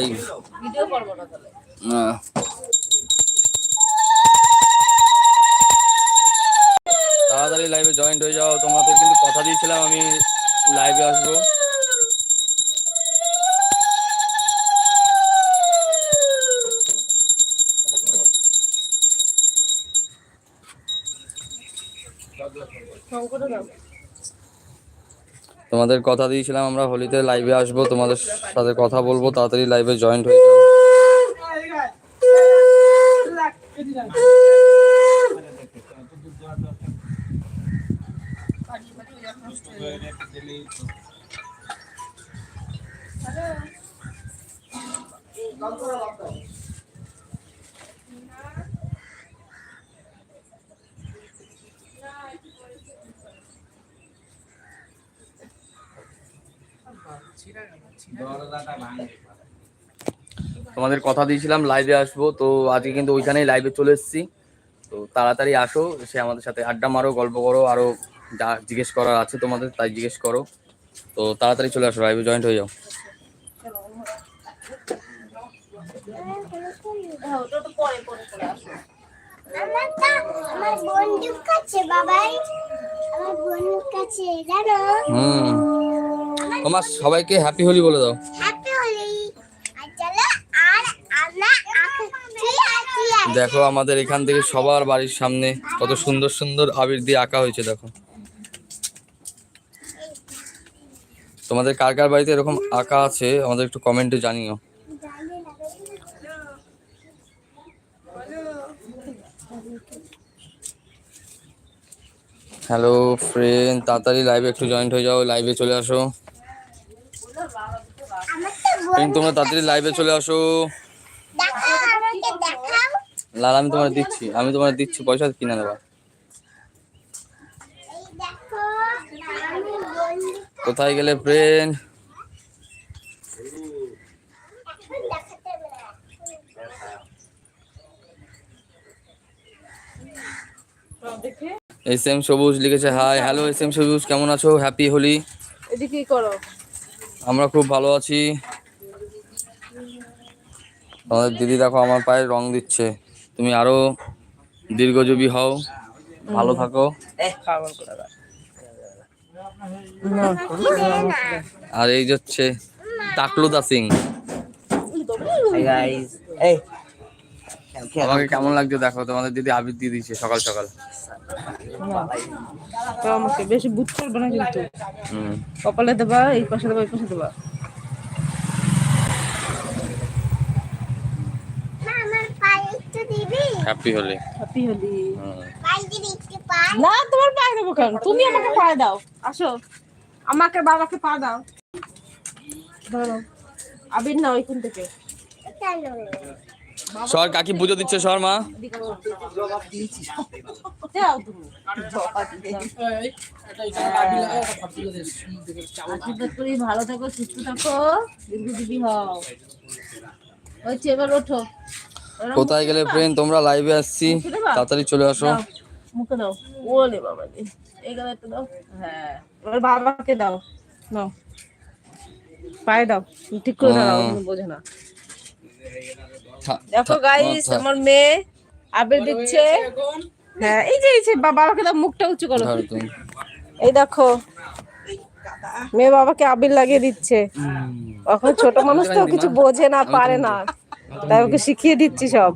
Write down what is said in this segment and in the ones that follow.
এই ভিডিও করব না তাহলে। তাড়াতাড়ি লাইভে জয়েন্ট হয়ে যাও। তোমাদের কিন্তু কথা দিয়েছিলাম আমি লাইভে আসব। তোমাদের কথা দিয়েছিলাম, আমরা হোলিতে লাইভে আসব, তোমাদের সাথে কথা বলব, তাড়াতাড়ি লাইভে জয়েন্ট হয়ে যাও। তোমাদের কথা দিয়েছিলাম লাইভে আসব তো আজকে কিন্তু ওইখানেই লাইভে চলে এসেছি। তো তাড়াতাড়ি আসো এসে আমাদের সাথে আড্ডা মারো গল্প করো আরও যা জিজ্ঞেস করার আছে তোমাদের তাই জিজ্ঞেস করো। তো তাড়াতাড়ি চলে আসো লাইভে জয়েন্ট হয়ে যাও। তো আমার বন্ধুর কাছে বাবাই। আমার বন্ধুর কাছে জানো? হুম। তোমার সবাইকে হ্যাপি হোলি বলে দাও। দেখো আমাদের এখান থেকে সবার বাড়ির সামনে কত সুন্দর সুন্দর আবির দিয়ে আঁকা হয়েছে দেখো। তোমাদের কার কার বাড়িতে এরকম আঁকা আছে আমাদের একটু কমেন্টে জানিও। হ্যালো ফ্রেন্ড তাড়াতাড়ি লাইভে একটু জয়েন্ট হয়ে যাও লাইভে চলে আসো। তোমরা তাড়াতাড়ি লাইভে চলে আসো। দেখাও আমাকে দেখাও লাল আমি তোমার দিচ্ছি আমি তোমার দিচ্ছি পয়সা কিনে বন্ধু কোথায় গেলে ফ্রেন্ড এস এম সবুজ লিখেছে হাই হ্যালো এস এম সবুজ কেমন আছো? হ্যাপি হোলি এদিকে করো। আমরা খুব ভালো আছি। তোমাদের দিদি দেখো আমার পায়ে রং দিচ্ছে। তুমি আরও দীর্ঘজীবী হও ভালো থাকো। খাবার করে দাও। আর এই যে হচ্ছে টাকলুদা সিং. আমাকে কেমন লাগছে দেখো? তোমাদের দিদি আবির দিয়ে দিচ্ছে সকাল সকাল। তো আমাকে বেশি বুট করবে না কিন্তু। কপালে দেবা এই পাশে দেবা এই পাশে দেবা। মা, আমার পায়ে একটু দিবি? Happy Holi happy Holi hmm পায়ে দিবি একটু পায়ে না তোমার পায়ে দেবো কেন? তুমি আমাকে পায়ে দাও। আসো। আমাকে বাবাকে পা দাও। ধরো আবির না ওইখান থেকে। সর কাকি পুজো দিচ্ছে সর মা? ভালো থাকো সুস্থ থাকো। হও। হচ্ছে এবার ওঠো। কোথায় গেলে ফ্রেন্ড তোমরা লাইভে আসছি। তাড়াতাড়ি চলে আসো। মুখে দাও। ওলে বাবা এই গালাটা দাও। হ্যাঁ। এবার বাবাকে দাও। নাও। পায়ে দাও। ঠিক করে দাও হুম। বোঝে না। দেখো গাইস আমার মেয়ে আবির দিচ্ছে। হ্যাঁ এই যে এই যে বাবাকে দাও মুখটা উঁচু করো। এই দেখো মেয়ে বাবাকে আবির লাগিয়ে দিচ্ছে। এখন ছোট মানুষ তো কিছু বোঝে না পারে না। তাই ওকে শিখিয়ে দিচ্ছি সব।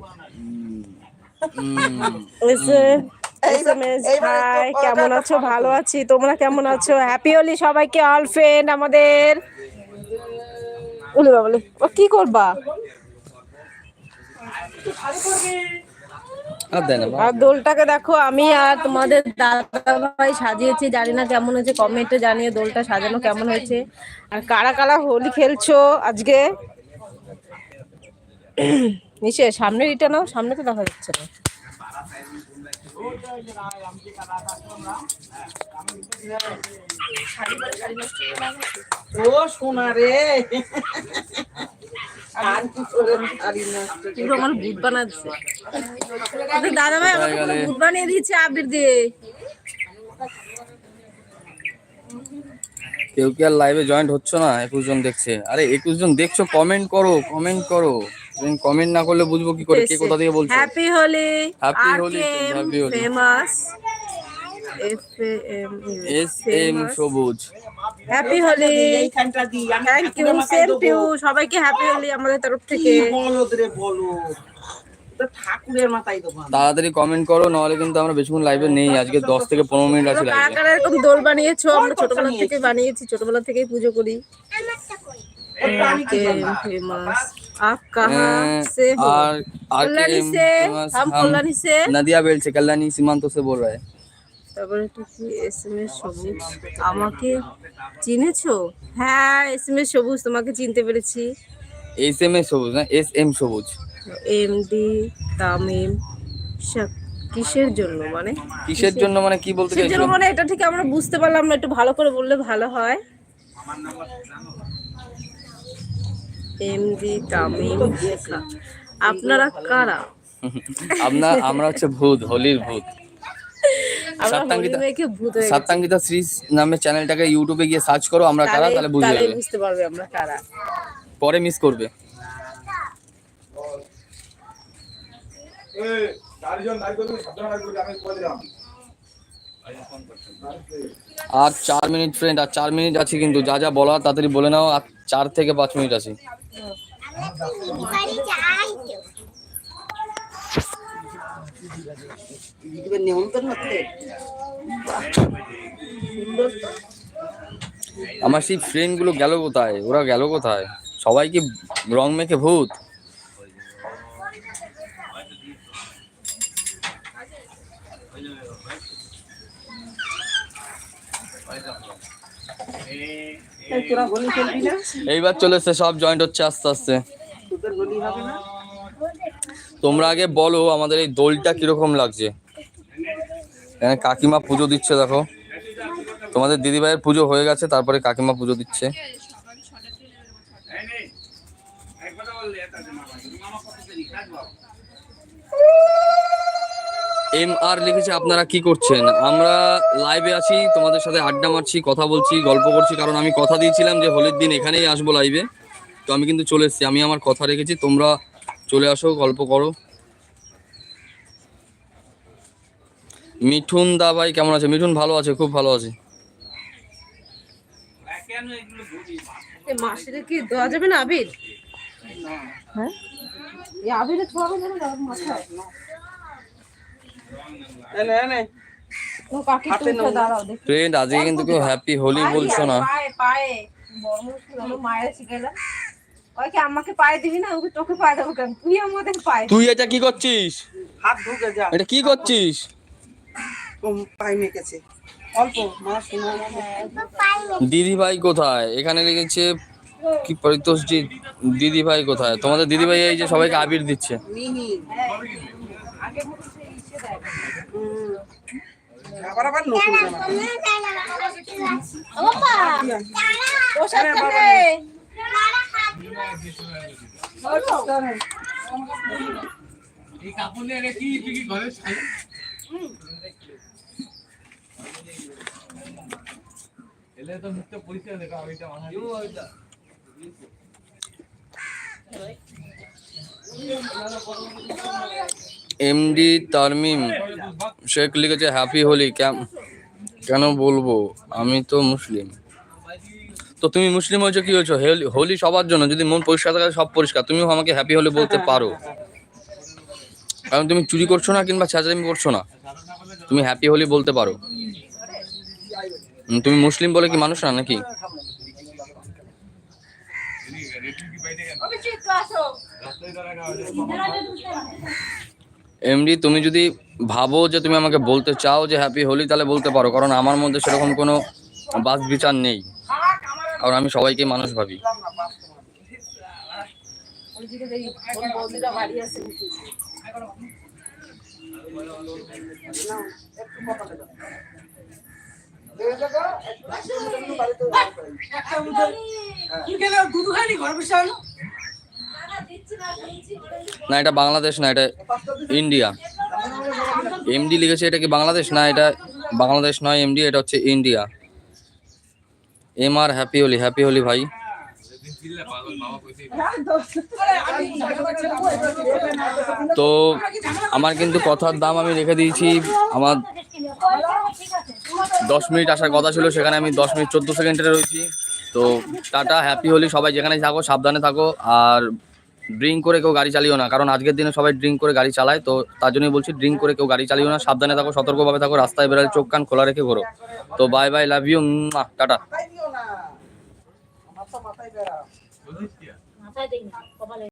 হুম, এসে হাই কেমন আছো? ভালো আছি। তোমরা কেমন আছো? হ্যাপি হোলি সবাইকে অল ফ্রেন্ড আমাদের। বলে বাবলে ও কি করবা? আর দোলটাকে দেখো, আমি আর তোমাদের দাদা ভাই সাজিয়েছি, জানি না কেমন হয়েছে, কমেন্টে জানিয়ে দোলটা সাজানো কেমন হয়েছে। আর কারা কারা হোলি খেলছো আজকে? নিচে সামনে এটা নাও, সামনে তো দেখা যাচ্ছে না। ও সোনা রে। আমার বানাচ্ছে। দাদা ভাই আমাকে বানিয়ে দিয়েছে আবির দিয়ে। কেউ কি আর লাইভে জয়েন্ট হচ্ছে না? একুশ জন দেখছে। আরে একুশ জন দেখছ? কমেন্ট করো কমেন্ট করো। তুমি কমেন্ট না করলে বুঝব কি করে কে কোথা থেকে বলছো? হ্যাপি হোলি Holi, কে happy Holi. Famous F M S M Sabuj happy Holi এইখানটা দিই আমি থ্যাংক ইউ সেম। টু সবাইকে হ্যাপি হোলি আমাদের তরফ থেকে। কি বলদ রে ঠাকুরের মাথায় দেবো তাড়াতাড়ি কমেন্ট করো নাহলে কিন্তু আমরা বেশিক্ষণ লাইভে নেই। আজকে দশ থেকে পনেরো মিনিট আছে লাইভে কারা এরকম দোল বানিয়েছো? আমরা ছোটবেলা থেকে বানিয়েছি ছোটবেলা থেকেই পুজো করি। আমারটা কই ওটা আমি কি করলাম? फेमस आप कहाँ হ্যাঁ, से हो আর আর কে कल्याणी से famous, हम हम कल्याणी से नदिया बेल्ट से कल्याणी सीमांत से बोल रहा है তারপরে একটু কি এস এম এস সবুজ আমাকে চিনেছো হ্যাঁ এস এম এস সবুজ তোমাকে চিনতে পেরেছি एस एम एस সবুজ না S M Sabuj M D Tamim শাক- কিসের জন্য মানে কিসের জন্য মানে কি বলতে কিসের জন্য চাইছো মানে এটা ঠিক আমরা বুঝতে পারলাম না একটু ভালো করে বললে ভালো হয় এম তামিম শেখা। আপনারা কারা? আমরা আমরা হচ্ছে ভূত হোলির ভূত। গেছি। সাত্তাঙ্গিতা শ্রী নামে চ্যানেলটাকে ইউটিউবে গিয়ে সার্চ করো আমরা কারা তাহলে বুঝে তাহলে যাবে। বুঝতে পারবে আমরা কারা। পরে মিস করবে। আর চার মিনিট ফ্রেন্ড আর চার মিনিট আছে কিন্তু যা যা বলা তাড়াতাড়ি বলে নাও আর চার থেকে পাঁচ মিনিট আছে। আমরা সেই ফ্রেন্ডগুলো কোথায়? ওরা গেল কোথায়? সবাই কি রং মেখে ভূত? এইবার চলে এসছে সব জয়েন্ট হচ্ছে আস্তে আস্তে। তোমরা আগে বলো আমাদের এই দোলটা কীরকম লাগছে। এখানে কাকিমা পুজো দিচ্ছে দেখো। তোমাদের দিদিভাইয়ের পুজো হয়ে গেছে তারপরে কাকিমা পুজো দিচ্ছে। এম আর লিখেছে আপনারা কি করছেন? আমরা লাইভে আছি তোমাদের সাথে আড্ডা মারছি কথা বলছি গল্প করছি কারণ আমি কথা দিয়েছিলাম যে হোলির দিন এখানেই আসব লাইভে তো আমি কিন্তু চলে এসেছি আমি আমার কথা রেখেছি তোমরা চলে আসো গল্প করো। মিঠুন দা ভাই কেমন আছে? মিঠুন ভালো আছে? খুব ভালো আছে। এই কি দেওয়া যাবে না আবির? হ্যাঁ? আবিরে ছোঁয়াবে যাবে না মাথায় এনে এনে ও কাকি হাতে তুমি নাও না। দাঁড়াও দেখি ফ্রেন্ড আজকে কিন্তু কেউ হ্যাপি হোলি বলছো না। আমাকে পায়ে দিবি না? ওকে তোকে পায়ে দেবো কেন? তুই আমাদের পায়ে তুই এটা কি করছিস? হাত ঢুকে যা। এটা কি করছিস? কম মেকেছে অল্প মা দিদি ভাই কোথায়? এখানে লিখেছে কি পরিতোষজি দিদি ভাই কোথায়? তোমাদের দিদি ভাই এই যে সবাইকে আবির দিচ্ছে। আবার আবার নতুন জামা ওপা পোশাক হ্যাঁ, বাবা। থাকে এমডি তারমিম শেখ লিখেছে হ্যাপি হোলি কেন বলব? আমি তো মুসলিম। তো তুমি মুসলিম হয়েছো, কি হয়েছো? হেল- সবার জন্য, যদি মন পরিষ্কার থাকে, সব পরিষ্কার। তুমিও আমাকে হ্যাপি হোলি বলতে পারো। কারণ তুমি চুরি করছ না, কিংবা ছাঁচামি করছ না। তুমি হ্যাপি হোলি বলতে পারো। তুমি মুসলিম বলে কি মানুষ না, নাকি? এমডি তুমি যদি ভাবো যে তুমি আমাকে বলতে চাও যে হ্যাপি হোলি, তাহলে বলতে পারো, কারণ আমার মধ্যে সেরকম কোনো বাস বিচার নেই। কারণ আমি সবাইকে মানুষ ভাবি। ঘর বসে না, এটা বাংলাদেশ না, এটা ইন্ডিয়া। এমডি লিখেছে এটা কি বাংলাদেশ? না, এটা বাংলাদেশ নয় এমডি এটা হচ্ছে India. M R happy Holi happy Holi ভাই। তো আমার কিন্তু কথার দাম আমি রেখে দিয়েছি, আমার দশ মিনিট আসার কথা ছিল, সেখানে আমি দশ মিনিট চোদ্দ সেকেন্ডে রয়েছি। তো টাটা হ্যাপি হোলি সবাই যেখানে থাকো, সাবধানে থাকো, আর ড্রিঙ্ক করে কেউ গাড়ি চালিও না। কারণ আজকের দিনে সবাই ড্রিঙ্ক করে গাড়ি চালায় তো তার জন্যই বলছি ড্রিঙ্ক করে কেউ গাড়ি চালিও না। সাবধানে থাকো সতর্কভাবে থাকো রাস্তায় বেরোলে চোখ কান খোলা রেখে ঘোরো। তো bye bye love you tata. মাথায়